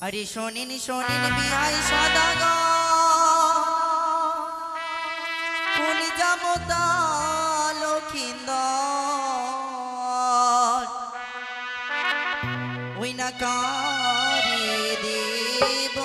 আরে শোনেন শোনেন বিহাই সদাগ কোন যাবতা লক্ষিন্দ ওই না কারি দেব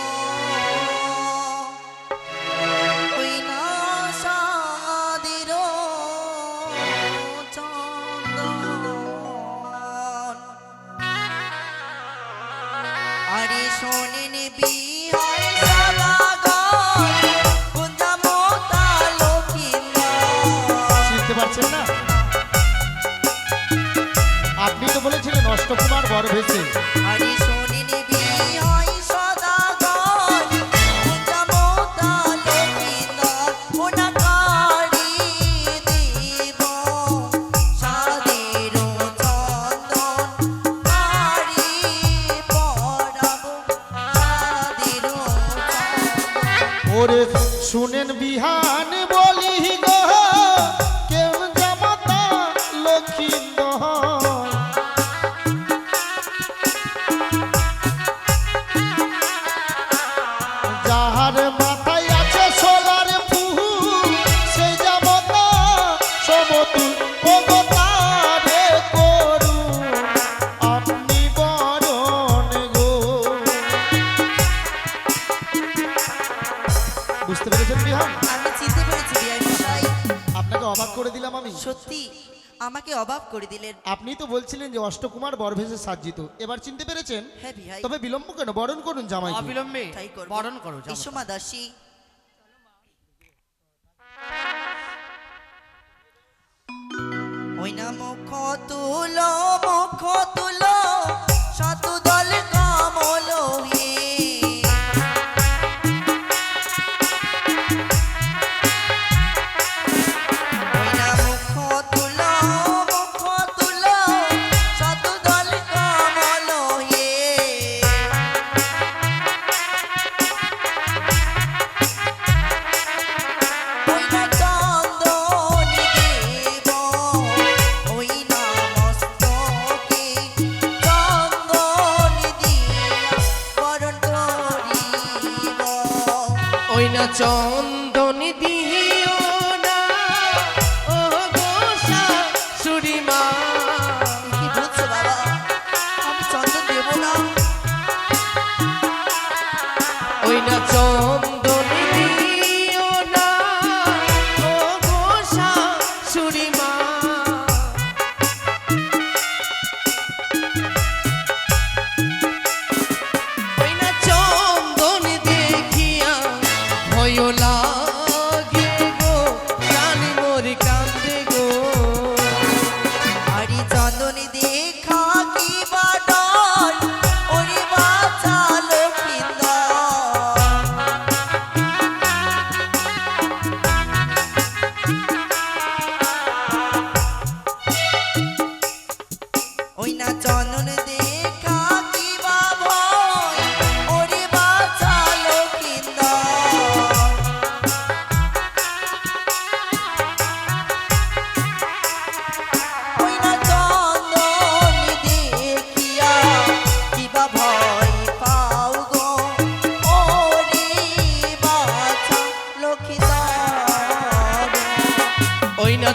আপনি তো বলেছিলেন অষ্টকুমার বড় ভেসে ওরে শুনেন বিহান বলি গো। বুঝতে পেরেছেন বিহান আমি চিনতে পেরেছি বিআই মশাই। আপনাকে অবাক করে দিলাম আমি। সত্যি আমাকে অবাক করে দিলেন। আপনি তো বলছিলেন যে অষ্টকুমার বরভেসে সাজ্জিত। এবার চিনতে পেরেছেন? হ্যাঁ বিহাই তবে বিলম্ব কেন? বরণ করুন জামাই অবিলম্বে তাই বরণ করো জামাতা। এসো মা দাসী। ওই না মুখ ওই না চন্দন দিও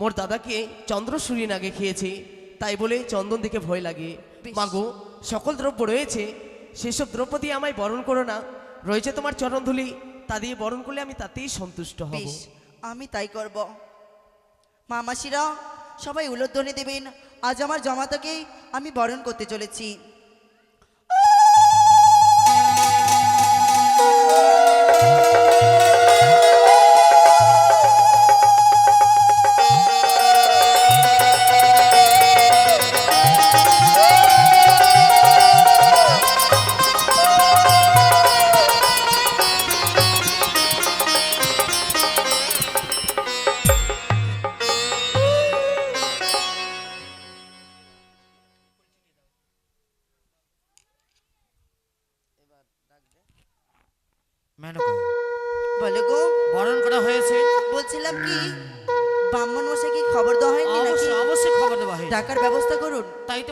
মোর দাদাকে চন্দ্র সূর্যনাগে খেয়েছে তাই বলে চন্দন দেখে ভয় লাগে। মাগো সকল দ্রব্য রয়েছে সেসব দ্রব্য দিয়ে আমায় বরণ করো না। রয়েছে তোমার চরণধুলি তা দিয়ে বরণ করলে আমি তাতেই সন্তুষ্ট হব। আমি তাই করব। মামাসিরা সবাই উলোধ্বনি দেবেন আজ আমার জমাতাকে আমি বরণ করতে চলেছি। বলো গো বরণ করা হয়েছে। বলছিলাম কি ব্রাহ্মণ মশাই কি খবর দেওয়া হয়নি নাকি? অবশ্যই অবশ্যই খবর দেওয়া হয় টাকার ব্যবস্থা করুন। তাই তো